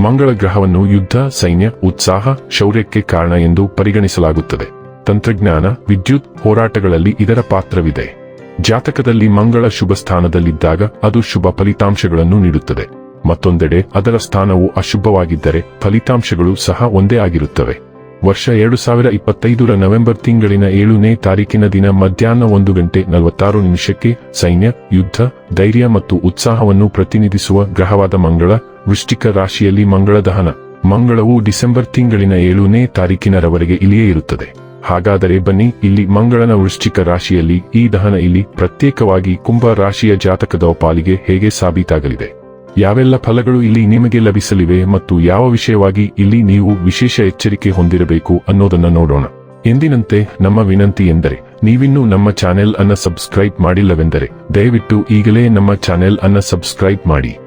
ಮಂಗಳ ಗ್ರಹವನ್ನು ಯುದ್ಧ, ಸೈನ್ಯ, ಉತ್ಸಾಹ, ಶೌರ್ಯಕ್ಕೆ ಕಾರಣ ಎಂದು ಪರಿಗಣಿಸಲಾಗುತ್ತದೆ. ತಂತ್ರಜ್ಞಾನ, ವಿದ್ಯುತ್ ಹೋರಾಟಗಳಲ್ಲಿ ಇದರ ಪಾತ್ರವಿದೆ. ಜಾತಕದಲ್ಲಿ ಮಂಗಳ ಶುಭ ಸ್ಥಾನದಲ್ಲಿದ್ದಾಗ ಅದು ಶುಭ ಫಲಿತಾಂಶಗಳನ್ನು ನೀಡುತ್ತದೆ. ಮತ್ತೊಂದೆಡೆ ಅದರ ಸ್ಥಾನವು ಅಶುಭವಾಗಿದ್ದರೆ ಫಲಿತಾಂಶಗಳು ಸಹ ಒಂದೇ ಆಗಿರುತ್ತವೆ. ವರ್ಷ ಎರಡು ಸಾವಿರ ಇಪ್ಪತ್ತೈದರ ನವೆಂಬರ್ ತಿಂಗಳಿನ ಏಳನೇ ತಾರೀಕಿನ ದಿನ ಮಧ್ಯಾಹ್ನ ಒಂದು ಗಂಟೆ ನಲವತ್ತಾರು ನಿಮಿಷಕ್ಕೆ ಸೈನ್ಯ, ಯುದ್ಧ, ಧೈರ್ಯ ಮತ್ತು ಉತ್ಸಾಹವನ್ನು ಪ್ರತಿನಿಧಿಸುವ ಗ್ರಹವಾದ ಮಂಗಳ ವೃಶ್ಚಿಕ ರಾಶಿಯಲ್ಲಿ ಮಂಗಳ ದಹನ. ಮಂಗಳವು ಡಿಸೆಂಬರ್ ತಿಂಗಳಿನ ಏಳನೇ ತಾರೀಕಿನರವರೆಗೆ ಇಲ್ಲಿಯೇ ಇರುತ್ತದೆ. ಹಾಗಾದರೆ ಬನ್ನಿ, ಇಲ್ಲಿ ಮಂಗಳನ ವೃಶ್ಚಿಕ ರಾಶಿಯಲ್ಲಿ ಈ ದಹನ ಇಲ್ಲಿ ಪ್ರತ್ಯೇಕವಾಗಿ ಕುಂಭ ರಾಶಿಯ ಜಾತಕದ ಪಾಲಿಗೆ ಹೇಗೆ ಸಾಬೀತಾಗಲಿದೆ? ಯಾವೆಲ್ಲ ಫಲಗಳು ಇಲ್ಲಿ ನಿಮಗೆ ಲಭಿಸಲಿವೆ ಮತ್ತು ಯಾವ ವಿಷಯವಾಗಿ ಇಲ್ಲಿ ನೀವು ವಿಶೇಷ ಎಚ್ಚರಿಕೆ ಹೊಂದಿರಬೇಕು ಅನ್ನೋದನ್ನ ನೋಡೋಣ. ಎಂದಿನಂತೆ, ನಮ್ಮ ವಿನಂತಿ ಎಂದರೆ, ನೀವಿನ್ನೂ ನಮ್ಮ ಚಾನೆಲ್ ಅನ್ನ ಸಬ್ಸ್ಕ್ರೈಬ್ ಮಾಡಿಲ್ಲವೆಂದರೆ, ದಯವಿಟ್ಟು ಈಗಲೇ ನಮ್ಮ ಚಾನೆಲ್ ಅನ್ನ ಸಬ್ಸ್ಕ್ರೈಬ್ ಮಾಡಿ.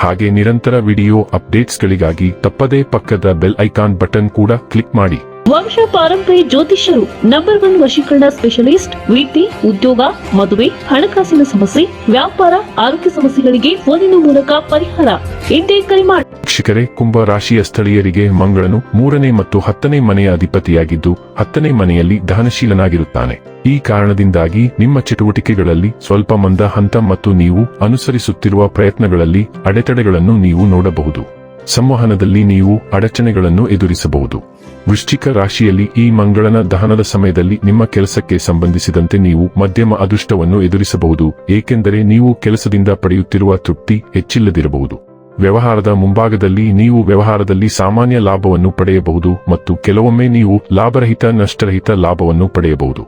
ಹಾಗೆ ನಿರಂತರ ವಿಡಿಯೋ ಅಪ್ಡೇಟ್ಸ್ಗಳಿಗಾಗಿ ತಪ್ಪದೇ ಪಕ್ಕದ ಬೆಲ್ ಐಕಾನ್ ಬಟನ್ ಕೂಡ ಕ್ಲಿಕ್ ಮಾಡಿ. ವಂಶ ಪಾರಂಪರ್ಯ ಜ್ಯೋತಿಷ್ಯರು ನಂಬರ್ ಒನ್ ವಶೀಕರಣ ಸ್ಪೆಷಲಿಸ್ಟ್ ವೃತ್ತಿ ಉದ್ಯೋಗ, ಮದುವೆ, ಹಣಕಾಸಿನ ಸಮಸ್ಯೆ, ವ್ಯಾಪಾರ, ಆರೋಗ್ಯ ಸಮಸ್ಯೆಗಳಿಗೆ ಫೋನಿನ ಮೂಲಕ ಪರಿಹಾರ. ಇಂದೇ ಕರೆ ಮಾಡಿ. ವೀಕ್ಷಕರೇ ಕುಂಭ ರಾಶಿಯ ಸ್ಥಳೀಯರಿಗೆ ಮಂಗಳನು ಮೂರನೇ ಮತ್ತು ಹತ್ತನೇ ಮನೆಯ ಅಧಿಪತಿಯಾಗಿದ್ದು, ಹತ್ತನೇ ಮನೆಯಲ್ಲಿ ದಹನಶೀಲನಾಗಿರುತ್ತಾನೆ ಈ ಕಾರಣದಿಂದಾಗಿ ನಿಮ್ಮ ಚಟುವಟಿಕೆಗಳಲ್ಲಿ ಸ್ವಲ್ಪ ಮಂದ ಹಂತ ಮತ್ತು ನೀವು ಅನುಸರಿಸುತ್ತಿರುವ ಪ್ರಯತ್ನಗಳಲ್ಲಿ ಅಡೆತಡೆಗಳನ್ನು ನೀವು ನೋಡಬಹುದು. ಸಂವಹನದಲ್ಲಿ ನೀವು ಅಡಚಣೆಗಳನ್ನು ಎದುರಿಸಬಹುದು. ವೃಶ್ಚಿಕ ರಾಶಿಯಲ್ಲಿ ಈ ಮಂಗಳನ ದಹನದ ಸಮಯದಲ್ಲಿ ನಿಮ್ಮ ಕೆಲಸಕ್ಕೆ ಸಂಬಂಧಿಸಿದಂತೆ ನೀವು ಮಧ್ಯಮ ಅದೃಷ್ಟವನ್ನು ಎದುರಿಸಬಹುದು, ಏಕೆಂದರೆ ನೀವು ಕೆಲಸದಿಂದ ಪಡೆಯುತ್ತಿರುವ ತೃಪ್ತಿ ಹೆಚ್ಚಿಲ್ಲದಿರಬಹುದು. ವ್ಯವಹಾರದ ಮುಂಭಾಗದಲ್ಲಿ ನೀವು ವ್ಯವಹಾರದಲ್ಲಿ ಸಾಮಾನ್ಯ ಲಾಭವನ್ನು ಪಡೆಯಬಹುದು ಮತ್ತು ಕೆಲವೊಮ್ಮೆ ನೀವು ಲಾಭರಹಿತ, ನಷ್ಟರಹಿತ ಲಾಭವನ್ನು ಪಡೆಯಬಹುದು.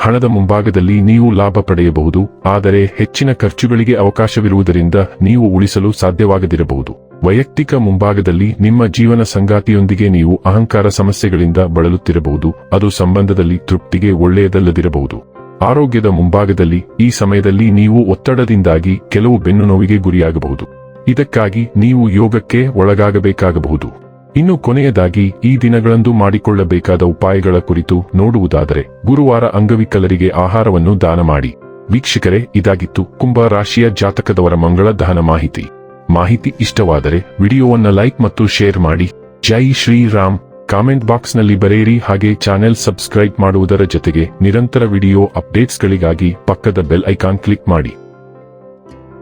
ಹಣದ ಮುಂಭಾಗದಲ್ಲಿ ನೀವು ಲಾಭ ಪಡೆಯಬಹುದು, ಆದರೆ ಹೆಚ್ಚಿನ ಖರ್ಚುಗಳಿಗೆ ಅವಕಾಶವಿರುವುದರಿಂದ ನೀವು ಉಳಿಸಲು ಸಾಧ್ಯವಾಗದಿರಬಹುದು. ವೈಯಕ್ತಿಕ ಮುಂಭಾಗದಲ್ಲಿ ನಿಮ್ಮ ಜೀವನ ಸಂಗಾತಿಯೊಂದಿಗೆ ನೀವು ಅಹಂಕಾರ ಸಮಸ್ಯೆಗಳಿಂದ ಬಳಲುತ್ತಿರಬಹುದು, ಅದು ಸಂಬಂಧದಲ್ಲಿ ತೃಪ್ತಿಗೆ ಒಳ್ಳೆಯದಲ್ಲದಿರಬಹುದು. ಆರೋಗ್ಯದ ಮುಂಭಾಗದಲ್ಲಿ ಈ ಸಮಯದಲ್ಲಿ ನೀವು ಒತ್ತಡದಿಂದಾಗಿ ಕೆಲವು ಬೆನ್ನು ನೋವಿಗೆ ಗುರಿಯಾಗಬಹುದು. ಇದಕ್ಕಾಗಿ ನೀವು ಯೋಗಕ್ಕೆ ಒಳಗಾಗಬೇಕಾಗಬಹುದು. ಇನ್ನು ಕೊನೆಯದಾಗಿ, ಈ ದಿನಗಳಂದು ಮಾಡಿಕೊಳ್ಳಬೇಕಾದ ಉಪಾಯಗಳ ಕುರಿತು ನೋಡುವುದಾದರೆ, ಗುರುವಾರ ಅಂಗವಿಕಲರಿಗೆ ಆಹಾರವನ್ನು ದಾನ ಮಾಡಿ. ವೀಕ್ಷಕರೇ, ಇದಾಗಿತ್ತು ಕುಂಭ ರಾಶಿಯ ಜಾತಕದವರ ಮಂಗಳ ದಹನ ಮಾಹಿತಿ. ಮಾಹಿತಿ ಇಷ್ಟವಾದರೆ, ವಿಡಿಯೋವನ್ನು ಲೈಕ್ ಮತ್ತು ಶೇರ್ ಮಾಡಿ. ಜೈ ಶ್ರೀರಾಮ್. ಕಾಮೆಂಟ್ ಬಾಕ್ಸ್ನಲ್ಲಿ ಬರೆಯಿರಿ. ಹಾಗೆ ಚಾನೆಲ್ ಸಬ್ಸ್ಕ್ರೈಬ್ ಮಾಡುವುದರ ಜೊತೆಗೆ ನಿರಂತರ ವಿಡಿಯೋ ಅಪ್ಡೇಟ್ಸ್ಗಳಿಗಾಗಿ ಪಕ್ಕದ ಬೆಲ್ ಐಕಾನ್ ಕ್ಲಿಕ್ ಮಾಡಿ.